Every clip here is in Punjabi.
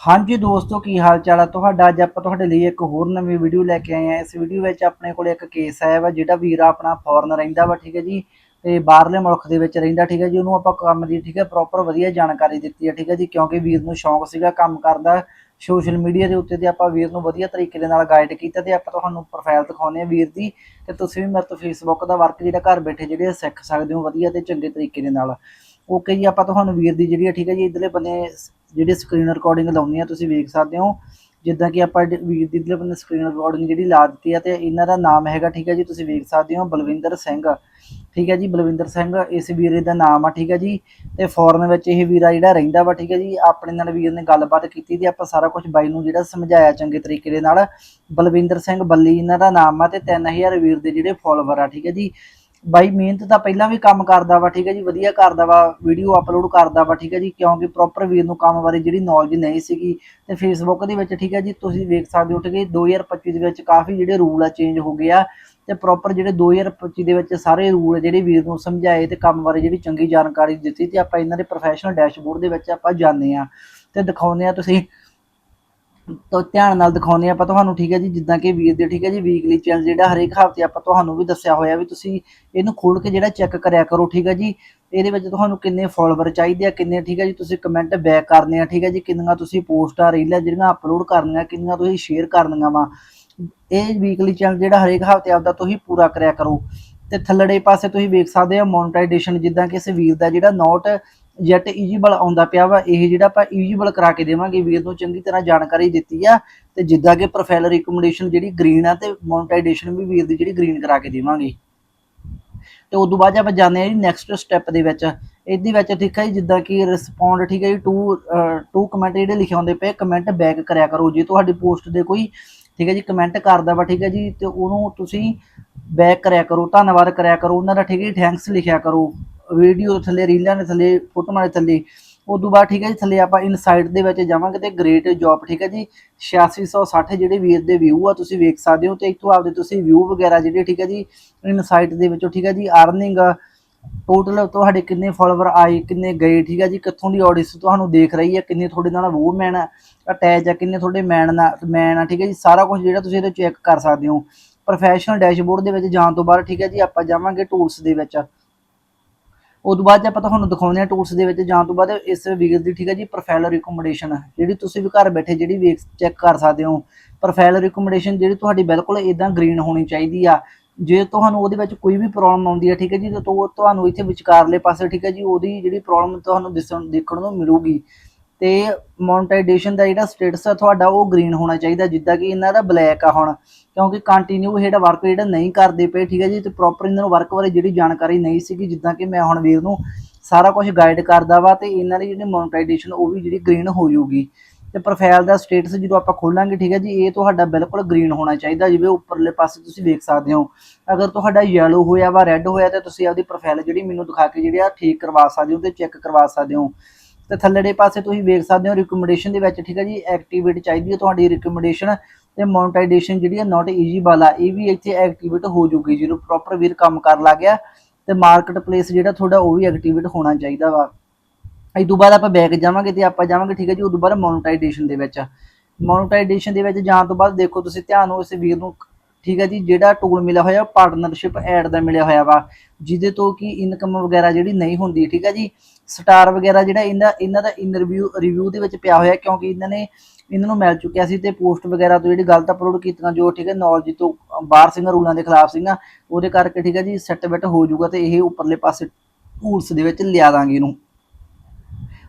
ਹਾਂਜੀ ਦੋਸਤੋ, ਕੀ ਹਾਲ ਚਾਲ ਆ? ਤੁਹਾਡਾ ਅੱਜ ਆਪਾਂ ਤੁਹਾਡੇ ਲਈ ਇੱਕ ਹੋਰ ਨਵੀਂ ਵੀਡੀਓ ਲੈ ਕੇ ਆਏ ਹਾਂ। ਇਸ ਵੀਡੀਓ ਵਿੱਚ ਆਪਣੇ ਕੋਲ ਇੱਕ ਕੇਸ ਆਇਆ ਵਾ, ਜਿਹੜਾ ਵੀਰ ਆਪਣਾ ਫੋਰਨ ਰਹਿੰਦਾ ਵਾ, ਠੀਕ ਹੈ ਜੀ? ਤੇ ਬਾਹਰਲੇ ਮੁਲਕ ਦੇ ਵਿੱਚ ਰਹਿੰਦਾ, ਠੀਕ ਹੈ ਜੀ? ਉਹਨੂੰ ਆਪਾਂ ਕੰਮ ਦੀ, ਠੀਕ ਹੈ ਪ੍ਰੋਪਰ ਵਧੀਆ ਜਾਣਕਾਰੀ ਦਿੱਤੀ ਹੈ, ਠੀਕ ਹੈ ਜੀ? ਕਿਉਂਕਿ ਵੀਰ ਨੂੰ ਸ਼ੌਂਕ ਸੀਗਾ ਕੰਮ ਕਰਦਾ ਸੋਸ਼ਲ ਮੀਡੀਆ ਦੇ ਉੱਤੇ ਤੇ ਆਪਾਂ ਵੀਰ ਨੂੰ ਵਧੀਆ ਤਰੀਕੇ ਦੇ ਨਾਲ ਗਾਈਡ ਕੀਤਾ ਤੇ ਆਪਾਂ ਤੁਹਾਨੂੰ ਪ੍ਰੋਫਾਈਲ ਦਿਖਾਉਂਦੇ ਆ ਵੀਰ ਦੀ। ਤੇ ਤੁਸੀਂ ਵੀ ਮੇਰੇ ਤੋਂ ਫੇਸਬੁੱਕ ਦਾ ਵਰਕ ਜਿਹੜਾ ਘਰ ਬੈਠੇ ਜਿਹੜੇ ਆ ਸਿੱਖ ਸਕਦੇ ਹੋ ਵਧੀਆ ਤੇ ਚੰਗੇ ਤਰੀਕੇ ਦੇ ਨਾਲ। ਓਕੇ ਜੀ, ਆਪਾਂ ਤੁਹਾਨੂੰ ਵੀਰ ਦੀ ਜਿਹੜੀ ਆ, ਠੀਕ ਹੈ ਜੀ, ਇਧਰਲੇ ਬੰਨੇ ਜਿਹੜੀ ਸਕਰੀਨ ਰਿਕਾਰਡਿੰਗ ਲਾਉਣੀ ਆ, ਤੁਸੀਂ ਵੇਖ ਸਕਦੇ ਹੋ। ਜਿੱਦਾਂ ਕਿ ਆਪਾਂ ਵੀਰ ਦੀ ਇਧਰਲੇ ਬੰਨੇ ਸਕਰੀਨ ਰਿਕਾਰਡਿੰਗ ਜਿਹੜੀ ਲਾ ਦਿੱਤੀ ਆ ਤੇ ਇਹਨਾਂ ਦਾ ਨਾਮ ਹੈਗਾ, ਠੀਕ ਹੈ ਜੀ, ਤੁਸੀਂ ਵੇਖ ਸਕਦੇ ਹੋ, ਬਲਵਿੰਦਰ ਸਿੰਘ। ਠੀਕ ਹੈ ਜੀ, ਬਲਵਿੰਦਰ ਸਿੰਘ, ਇਸ ਵੀਰੇ ਦਾ ਨਾਮ ਆ, ਠੀਕ ਹੈ ਜੀ। ਤੇ ਫੋਰਨ ਵਿੱਚ ਇਹ ਵੀਰਾ ਜਿਹੜਾ ਰਹਿੰਦਾ ਵਾ, ਠੀਕ ਹੈ ਜੀ, ਆਪਣੇ ਨਾਲ ਵੀਰ ਨੇ ਗੱਲਬਾਤ ਕੀਤੀ ਤੇ ਆਪਾਂ ਸਾਰਾ ਕੁਝ ਬਾਈ ਨੂੰ ਜਿਹੜਾ ਸਮਝਾਇਆ ਚੰਗੇ ਤਰੀਕੇ ਦੇ ਨਾਲ। ਬਲਵਿੰਦਰ ਸਿੰਘ ਬੱਲੀ ਇਹਨਾਂ ਦਾ ਨਾਮ ਆ ਤੇ 3000 ਵੀਰ ਦੇ ਜਿਹੜੇ ਫੋਲੋਵਰ ਆ, ਠੀਕ ਹੈ ਜੀ। ਬਾਈ ਮਿਹਨਤ ਤਾਂ ਪਹਿਲਾਂ ਵੀ ਕੰਮ ਕਰਦਾ ਵਾ, ਠੀਕ ਹੈ ਜੀ, ਵਧੀਆ ਕਰਦਾ ਵਾ ਵੀਡੀਓ ਅਪਲੋਡ ਕਰਦਾ ਵਾ, ਠੀਕ ਹੈ ਜੀ, ਕਿਉਂਕਿ ਪ੍ਰੋਪਰ ਵੀਰ ਨੂੰ ਕੰਮ ਬਾਰੇ ਜਿਹੜੀ ਨੌਲੇਜ ਨਹੀਂ ਸੀਗੀ, ਤੇ ਫੇਸਬੁੱਕ ਦੇ ਵਿੱਚ, ਠੀਕ ਹੈ ਜੀ, ਤੁਸੀਂ ਵੇਖ ਸਕਦੇ ਹੋ, ਠੀਕ ਕਿ 2025 ਦੇ ਵਿੱਚ ਕਾਫੀ ਜਿਹੜੇ ਰੂਲ ਆ ਚੇਂਜ ਹੋ ਗਏ ਆ, ਤੇ ਪ੍ਰੋਪਰ ਜਿਹੜੇ 2025 ਦੇ ਵਿੱਚ ਸਾਰੇ ਰੂਲ ਜਿਹੜੇ ਵੀਰ ਨੂੰ ਸਮਝਾਏ ਤੇ ਕੰਮ ਬਾਰੇ ਜਿਹੜੀ ਚੰਗੀ ਜਾਣਕਾਰੀ ਦਿੱਤੀ, ਤੇ ਆਪਾਂ ਇਹਨਾਂ ਦੇ ਪ੍ਰੋਫੈਸ਼ਨਲ ਡੈਸ਼ਬੋਰਡ ਦੇ ਵਿੱਚ ਆਪਾਂ ਜਾਣਦੇ ਆ ਤੇ ਦਿਖਾਉਂਦੇ ਆ ਤੁਸੀਂ ਤਾਂ ਧਿਆਨ ਨਾਲ ਦਿਖਾਉਂਦੇ ਆਪਾਂ ਤੁਹਾਨੂੰ, ਠੀਕ ਹੈ ਜੀ? ਜਿੱਦਾਂ ਕਿ ਵੀਰ ਦੇ, ਠੀਕ ਹੈ ਜੀ? ਵੀਕਲੀ ਚੈਨਲ ਜਿਹੜਾ ਹਰੇਕ ਹਫ਼ਤੇ ਆਪਾਂ ਤੁਹਾਨੂੰ ਵੀ ਦੱਸਿਆ ਹੋਇਆ ਵੀ ਤੁਸੀਂ ਇਹਨੂੰ ਖੋਲ ਕੇ ਜਿਹੜਾ ਚੈੱਕ ਕਰਿਆ ਕਰੋ, ਠੀਕ ਹੈ ਜੀ? ਇਹਦੇ ਵਿੱਚ ਤੁਹਾਨੂੰ ਕਿੰਨੇ ਫਾਲੋਅਰ ਚਾਹੀਦੇ ਆ, ਕਿੰਨੇ, ਠੀਕ ਹੈ ਜੀ? ਤੁਸੀਂ ਕਮੈਂਟ ਬੈਕ ਕਰਨੇ ਆ, ਠੀਕ ਹੈ ਜੀ? ਕਿੰਨੀਆਂ ਤੁਸੀਂ ਪੋਸਟਾਂ ਰੀਲਾਂ ਜਿਹੜੀਆਂ ਅਪਲੋਡ ਕਰਨੀਆਂ, ਕਿੰਨੀਆਂ ਤੁਸੀਂ ਸ਼ੇਅਰ ਕਰਨੀਆਂ ਵਾ। ਇਹ ਵੀਕਲੀ ਚੈਨਲ ਜਿਹੜਾ ਹਰੇਕ ਹਫ਼ਤੇ ਆਪਦਾ ਤੁਸੀਂ ਪੂਰਾ ਕਰਿਆ ਕਰੋ। ਤੇ ਥੱਲੜੇ ਪਾਸੇ ਤੁਸੀਂ ਵੇਖ ਸਕਦੇ ਹੋ ਮੋਨਟਾਈਜੇਸ਼ਨ ਜਿੱਦਾਂ ਕਿ ਇਸ ਵੀਰ ਦਾ ਜਿਹੜਾ ਨੋਟ ਜੈਟ ਈਜੀਬਲ ਆਉਂਦਾ ਪਿਆ ਵਾ, ਇਹ ਜਿਹੜਾ ਆਪਾਂ ਈਜੀਬਲ ਕਰਾ ਕੇ ਦੇਵਾਂਗੇ, ਵੀਰ ਨੂੰ ਚੰਗੀ ਤਰ੍ਹਾਂ ਜਾਣਕਾਰੀ ਦਿੱਤੀ ਆ, ਤੇ ਜਿੱਦਾਂ ਕਿ ਪ੍ਰੋਫਾਈਲ ਰਿਕਮੈਂਡੇਸ਼ਨ ਜਿਹੜੀ ਗ੍ਰੀਨ ਆ ਤੇ ਮੋਨਟਾਈਜੇਸ਼ਨ ਵੀ ਵੀਰ ਦੀ ਜਿਹੜੀ ਗ੍ਰੀਨ ਕਰਾ ਕੇ ਦੇਵਾਂਗੇ। ਤੇ ਉਦੋਂ ਬਾਅਦ ਆਪਾਂ ਜਾਂਦੇ ਆ ਜੀ ਨੈਕਸਟ ਸਟੈਪ ਦੇ ਵਿੱਚ। ਇਹਦੇ ਵਿੱਚ ਠੀਕ ਹੈ ਜੀ, ਜਿੱਦਾਂ ਕਿ ਰਿਸਪੌਂਡ ਠੀਕ ਹੈ ਜੀ ਟੂ ਟੂ ਕਮੈਂਟ ਜਿਹੜੇ ਲਿਖੇ ਹੁੰਦੇ ਪਏ ਕਮੈਂਟ ਬੈਕ ਕਰਿਆ ਕਰੋ। ਜੇ ਤੁਹਾਡੀ ਪੋਸਟ ਦੇ ਕੋਈ ਠੀਕ ਹੈ ਜੀ ਕਮੈਂਟ ਕਰਦਾ ਵਾ ਠੀਕ ਹੈ ਜੀ, ਤੇ ਉਹਨੂੰ ਤੁਸੀਂ ਬੈਕ ਕਰਿਆ ਕਰੋ, ਧੰਨਵਾਦ ਕਰਿਆ ਕਰੋ। ਉਹਨਾਂ ਦਾ ਠੀਕ ਹੈ ਜੀ ਥੈਂਕਸ ਲਿਖਿਆ ਕਰੋ। ਵੀਡੀਓ ਦੇ ਥੱਲੇ, ਰੀਲਾਂ ਦੇ ਥੱਲੇ, ਫੋਟੋਆਂ ਦੇ ਥੱਲੇ, ਉਦੋਂ ਬਾਅਦ ਠੀਕ ਹੈ ਜੀ, ਥੱਲੇ ਆਪਾਂ ਇਨਸਾਈਟ ਦੇ ਵਿੱਚ ਜਾਵਾਂਗੇ ਤੇ ਗ੍ਰੇਟ ਜੌਬ ਠੀਕ ਹੈ ਜੀ। 8660 ਜਿਹੜੇ ਵੀਰ ਦੇ ਵਿਊ ਆ, ਤੁਸੀਂ ਵੇਖ ਸਕਦੇ ਹੋ ਤੇ ਇੱਥੋਂ ਆਪਦੇ ਤੁਸੀਂ ਵਿਊ ਵਗੈਰਾ ਜਿਹੜੇ, ਠੀਕ ਹੈ ਜੀ ਇਨਸਾਈਟ ਦੇ ਵਿੱਚੋਂ, ਠੀਕ ਹੈ ਜੀ ਅਰਨਿੰਗ ਟੋਟਲ ਤੁਹਾਡੇ ਕਿੰਨੇ ਫਾਲੋਅਰ ਆਏ, ਕਿੰਨੇ ਗਏ, ਠੀਕ ਹੈ ਜੀ, ਕਿੱਥੋਂ ਦੀ ਆਡੀਅנס ਤੁਹਾਨੂੰ ਦੇਖ ਰਹੀ ਹੈ, ਕਿੰਨੇ ਤੁਹਾਡੇ ਨਾਲ ਵੂਮੈਨ ਅਟੈਚ ਆ, ਕਿੰਨੇ ਤੁਹਾਡੇ ਮੈਨ ਨਾਲ ਮੈਨ ਆ, ਠੀਕ ਹੈ ਜੀ, ਸਾਰਾ ਕੁਝ ਜਿਹੜਾ ਤੁਸੀਂ ਇਹਦੇ ਚੈੱਕ ਕਰ ਸਕਦੇ ਹੋ। ਪ੍ਰੋਫੈਸ਼ਨਲ ਡੈਸ਼ਬੋਰਡ ਦੇ ਵਿੱਚ ਜਾਣ ਤੋਂ ਬਾਅਦ, ਠੀਕ ਹੈ ਜੀ, ਆਪਾਂ ਜਾਵਾਂਗੇ ਟੂਲਸ ਦੇ ਵਿੱਚ। ਉਦੋਂ ਬਾਅਦ ਜੇ ਆਪਾਂ ਤੁਹਾਨੂੰ ਦਿਖਾਉਂਦੇ ਹਾਂ ਟੂਲਸ ਦੇ ਵਿੱਚ ਜਾਂ ਤੋਂ ਬਾਅਦ ਇਸ ਵੀਰ ਦੀ, ਠੀਕ ਹੈ ਜੀ ਪ੍ਰੋਫਾਈਲ ਰਿਕਮੈਂਡੇਸ਼ਨ ਜਿਹੜੀ ਤੁਸੀਂ ਵੀ ਘਰ ਬੈਠੇ ਜਿਹੜੀ ਵੇਖ ਚੈੱਕ ਕਰ ਸਕਦੇ ਹੋ ਪ੍ਰੋਫਾਈਲ ਰਿਕਮੈਂਡੇਸ਼ਨ ਜਿਹੜੀ ਤੁਹਾਡੀ ਬਿਲਕੁਲ ਇਦਾਂ ਗ੍ਰੀਨ ਹੋਣੀ ਚਾਹੀਦੀ ਆ। ਜੇ ਤੁਹਾਨੂੰ ਉਹਦੇ ਵਿੱਚ ਕੋਈ ਵੀ ਪ੍ਰੋਬਲਮ ਆਉਂਦੀ ਹੈ, ਠੀਕ ਹੈ ਜੀ, ਤਾਂ ਉਹ ਤੁਹਾਨੂੰ ਇੱਥੇ ਵਿਚਕਾਰਲੇ ਪਾਸੇ, ਠੀਕ ਹੈ ਜੀ, ਉਹਦੀ ਜਿਹੜੀ ਪ੍ਰੋਬਲਮ ਤੁਹਾਨੂੰ ਦਿਸਣ, ਦੇਖਣ ਨੂੰ ਮਿਲੂਗੀ। ਤੇ ਮੋਨਟਾਈਜੇਸ਼ਨ ਦਾ ਜਿਹੜਾ ਸਟੇਟਸ ਆ ਤੁਹਾਡਾ ਉਹ ਗ੍ਰੀਨ ਹੋਣਾ ਚਾਹੀਦਾ, ਜਿੱਦਾਂ ਕਿ ਇਹਨਾਂ ਦਾ ਬਲੈਕ ਆ ਹੁਣ, ਕਿਉਂਕਿ ਕੰਟੀਨਿਊ ਜਿਹੜਾ ਵਰਕ ਜਿਹੜਾ ਨਹੀਂ ਕਰਦੇ ਪਏ, ਠੀਕ ਹੈ ਜੀ, ਤੇ ਪ੍ਰੋਪਰ ਇਹਨਾਂ ਨੂੰ ਵਰਕ ਬਾਰੇ ਜਿਹੜੀ ਜਾਣਕਾਰੀ ਨਹੀਂ ਸੀਗੀ, ਜਿੱਦਾਂ ਕਿ ਮੈਂ ਹੁਣ ਵੀਰ ਨੂੰ ਸਾਰਾ ਕੁਝ ਗਾਈਡ ਕਰਦਾ ਵਾ, ਤੇ ਇਹਨਾਂ ਦੀ ਜਿਹੜੀ ਮੋਨਟਾਈਜੇਸ਼ਨ ਉਹ ਵੀ ਜਿਹੜੀ ਗ੍ਰੀਨ ਹੋ ਜਾਊਗੀ। ਤੇ ਪ੍ਰੋਫਾਈਲ ਦਾ ਸਟੇਟਸ ਜਦੋਂ ਆਪਾਂ ਖੋਲਾਂਗੇ, ਠੀਕ ਹੈ ਜੀ, ਇਹ ਤੁਹਾਡਾ ਬਿਲਕੁਲ ਗ੍ਰੀਨ ਹੋਣਾ ਚਾਹੀਦਾ, ਜਿਵੇਂ ਉੱਪਰਲੇ ਪਾਸੇ ਤੁਸੀਂ ਵੇਖ ਸਕਦੇ ਹੋ। ਅਗਰ ਤੁਹਾਡਾ ਯੈਲੋ ਹੋਇਆ ਵਾ ਰੈੱਡ ਹੋਇਆ, ਤਾਂ ਤੁਸੀਂ ਆਪਦੀ ਪ੍ਰੋਫਾਈਲ ਜਿਹੜੀ ਮੈਨੂੰ ਦਿਖਾ ਕੇ ਜਿਹੜੀ ਆ ਠੀਕ ਕਰਵਾ ਸਕਦੇ ਹੋ ਤੇ ਚੈੱਕ ਕਰਵਾ ਸਕਦੇ ਹੋ। ਤੇ ਥੱਲੜੇ ਪਾਸੇ ਤੁਸੀਂ ਵੇਖ ਸਕਦੇ ਹੋ ਰਿਕਮੈਂਡੇਸ਼ਨ ਦੇ ਵਿੱਚ, ਠੀਕ ਹੈ ਜੀ ਐਕਟੀਵੇਟ ਚਾਹੀਦੀ ਹੈ ਤੁਹਾਡੀ ਰਿਕਮੈਂਡੇਸ਼ਨ ਤੇ ਮੋਨਟਾਈਜੇਸ਼ਨ ਜਿਹੜੀ ਹੈ ਨਾਟ ਈਜੀ ਵਾਲਾ, ਇਹ ਵੀ ਇੱਥੇ ਐਕਟੀਵੇਟ ਹੋ ਜੂਗੀ ਜਦੋਂ ਪ੍ਰੋਪਰ ਵੀਰ ਕੰਮ ਕਰਨ ਲੱਗ ਗਿਆ ਤੇ ਮਾਰਕੀਟ ਪਲੇਸ ਜਿਹੜਾ ਤੁਹਾਡਾ ਉਹ ਵੀ ਐਕਟੀਵੇਟ ਹੋਣਾ ਚਾਹੀਦਾ ਵਾ। ਇਸ ਤੋਂ ਬਾਅਦ ਆਪਾਂ ਬੈਕ ਜਾਵਾਂਗੇ ਤੇ ਆਪਾਂ ਜਾਵਾਂਗੇ, ਠੀਕ ਹੈ ਜੀ ਉਦੋਂ ਬਾਅਦ ਮੋਨਟਾਈਜੇਸ਼ਨ ਦੇ ਵਿੱਚ। ਮੋਨਟਾਈਜੇਸ਼ਨ ਦੇ ਵਿੱਚ ਜਾਣ ਤੋਂ ਬਾਅਦ ਦੇਖੋ ਤੁਸੀਂ ਧਿਆਨ ਹੋ ਇਸ ਵੀਰ ਨੂੰ ਠੀਕ ਹੈ ਜੀ, ਜਿਹੜਾ ਟੂਲ ਮਿਲਿਆ ਹੋਇਆ ਪਾਰਟਨਰਸ਼ਿਪ ਐਡ ਦਾ ਮਿਲਿਆ ਹੋਇਆ ਵਾ, ਜਿਹਦੇ ਤੋਂ ਕਿ ਇਨਕਮ ਵਗੈਰਾ ਜਿਹੜੀ ਨਹੀਂ ਹੁੰਦੀ, ਠੀਕ ਹੈ ਜੀ। ਸਟਾਰ ਵਗੈਰਾ ਜਿਹੜਾ ਇਹਨਾਂ ਇਹਨਾਂ ਦਾ ਇਨਰਵਿਊ ਰਿਵਿਊ ਦੇ ਵਿੱਚ ਪਿਆ ਹੋਇਆ, ਕਿਉਂਕਿ ਇਹਨਾਂ ਨੇ, ਇਹਨਾਂ ਨੂੰ ਮਿਲ ਚੁੱਕਿਆ ਸੀ ਤੇ ਪੋਸਟ ਵਗੈਰਾ ਤੋਂ ਜਿਹੜੀ ਗਲਤ ਅਪਲੋਡ ਕੀਤੀਆਂ, ਜੋ ਠੀਕ ਹੈ ਨੌਲੇਜ ਤੋਂ ਬਾਹਰ ਸੀਗਾ ਰੂਲਾਂ ਦੇ ਖਿਲਾਫ ਸੀਗਾ ਉਹਦੇ ਕਰਕੇ ਠੀਕ ਹੈ ਜੀ ਸੈੱਟ ਬੈਟ ਹੋ ਜਾਊਗਾ ਤੇ ਇਹ ਉੱਪਰਲੇ ਪਾਸੇ ਟੂਲਸ ਦੇ ਵਿੱਚ ਲਿਆ ਦਾਂਗੇ ਇਹਨੂੰ।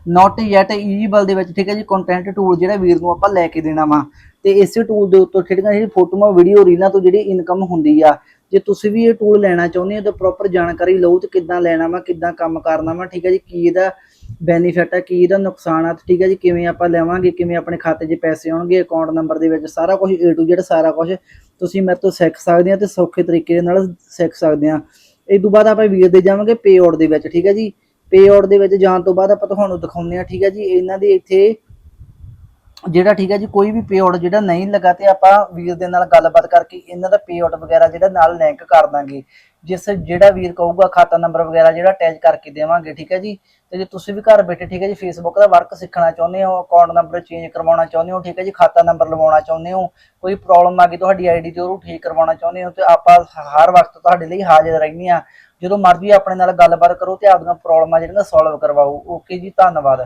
ਨਾਟ ਯੈਟ ਈਜੀਬਲ ਦੇ ਵਿੱਚ, ਠੀਕ ਹੈ ਜੀ ਕੰਟੈਂਟ ਟੂਲ ਜਿਹੜਾ ਵੀਰ ਨੂੰ ਆਪਾਂ ਲੈ ਕੇ ਦੇਣਾ ਵਾ। ਤੇ ਇਸੇ ਟੂਲ ਦੇ ਉੱਤੋਂ ਜਿਹੜੀਆਂ ਜਿਹੜੀ ਫੋਟੋਆਂ ਵੀਡੀਓ ਰੀਲਾਂ ਤੋਂ ਜਿਹੜੀ ਇਨਕਮ ਹੁੰਦੀ ਆ, ਜੇ ਤੁਸੀਂ ਵੀ ਇਹ ਟੂਲ ਲੈਣਾ ਚਾਹੁੰਦੇ ਹੋ ਤਾਂ ਪ੍ਰੋਪਰ ਜਾਣਕਾਰੀ ਲਓ ਤੇ ਕਿੱਦਾਂ ਲੈਣਾ ਵਾ, ਕਿੱਦਾਂ ਕੰਮ ਕਰਨਾ ਵਾ, ਠੀਕ ਹੈ ਜੀ, ਕੀ ਇਹਦਾ ਬੈਨੀਫਿਟ ਆ, ਕੀ ਇਹਦਾ ਨੁਕਸਾਨ ਆ, ਤੇ ਠੀਕ ਹੈ ਜੀ, ਕਿਵੇਂ ਆਪਾਂ ਲੈਵਾਂਗੇ, ਕਿਵੇਂ ਆਪਣੇ ਖਾਤੇ 'ਚ ਪੈਸੇ ਆਉਣਗੇ ਅਕਾਊਂਟ ਨੰਬਰ ਦੇ ਵਿੱਚ ਸਾਰਾ ਕੁਝ A to Z, ਸਾਰਾ ਕੁਝ ਤੁਸੀਂ ਮੇਰੇ ਤੋਂ ਸਿੱਖ ਸਕਦੇ ਆ ਤੇ ਸੌਖੇ ਤਰੀਕੇ ਦੇ ਨਾਲ ਸਿੱਖ ਸਕਦੇ ਆ। ਇਸ ਤੋਂ ਬਾਅਦ ਆਪਾਂ ਵੀਰ ਦੇ ਜਾਵਾਂਗੇ ਪੇ ਆਊਟ ਦੇ ਵਿੱਚ, ਠੀਕ ਹੈ ਜੀ। ਪੇ ਆਊਟ ਦੇ ਵਿੱਚ ਜਾਣ ਤੋਂ ਬਾਅਦ ਆਪਾਂ ਤੁਹਾਨੂੰ ਦਿਖਾਉਂਦੇ ਆ ਠੀਕ ਹੈ ਜੀ। ਇਹਨਾਂ ਦੇ ਇੱਥੇ ਜਿਹੜਾ ਠੀਕ ਹੈ ਜੀ, ਕੋਈ ਵੀ ਪੇ ਆਊਟ ਜਿਹੜਾ ਨਹੀਂ ਲੱਗਾ ਤੇ ਆਪਾਂ ਵੀਰ ਦੇ ਨਾਲ ਗੱਲਬਾਤ ਕਰਕੇ ਇਹਨਾਂ ਦਾ ਪੇ ਆਊਟ ਵਗੈਰਾ ਜਿਹੜਾ ਨਾਲ ਲਿੰਕ ਕਰ ਦਾਂਗੇ। ਜਿਸ ਜਿਹੜਾ ਵੀਰ ਕਹੂਗਾ ਖਾਤਾ ਨੰਬਰ ਵਗੈਰਾ ਜਿਹੜਾ ਅਟੈਚ ਕਰਕੇ ਦੇਵਾਂਗੇ, ਠੀਕ ਹੈ ਜੀ? ਤੇ ਜੇ ਤੁਸੀਂ ਵੀ ਘਰ ਬੈਠੇ, ਠੀਕ ਹੈ ਜੀ ਫੇਸਬੁੱਕ ਦਾ ਵਰਕ ਸਿੱਖਣਾ ਚਾਹੁੰਦੇ ਹੋ ਅਕਾਊਂਟ ਨੰਬਰ ਚੇਂਜ ਕਰਵਾਉਣਾ ਚਾਹੁੰਦੇ ਹੋ, ਠੀਕ ਹੈ ਜੀ, ਖਾਤਾ ਨੰਬਰ ਲਵਾਉਣਾ ਚਾਹੁੰਦੇ ਹੋ, ਕੋਈ ਪ੍ਰੋਬਲਮ ਆ ਗਈ ਤੁਹਾਡੀ ਆਈਡੀ ਤੇ ਉਹਨੂੰ ਠੀਕ ਕਰਵਾਉਣਾ ਚਾਹੁੰਦੇ ਹੋ, ਤੇ ਆਪਾਂ ਹਰ ਵਕਤ ਤੁਹਾਡੇ ਲਈ ਹਾਜ਼ਰ ਰਹਿੰਦੇ ਆ ਜਦੋਂ ਮਰਜ਼ੀ ਆਪਣੇ ਨਾਲ ਗੱਲਬਾਤ ਕਰੋ ਤੇ ਆਪਦੀਆਂ ਪ੍ਰੋਬਲਮਾਂ ਜਿਹੜੀਆਂ ਸੋਲਵ ਕਰਵਾਓ। ਓਕੇ ਜੀ, ਧੰਨਵਾਦ।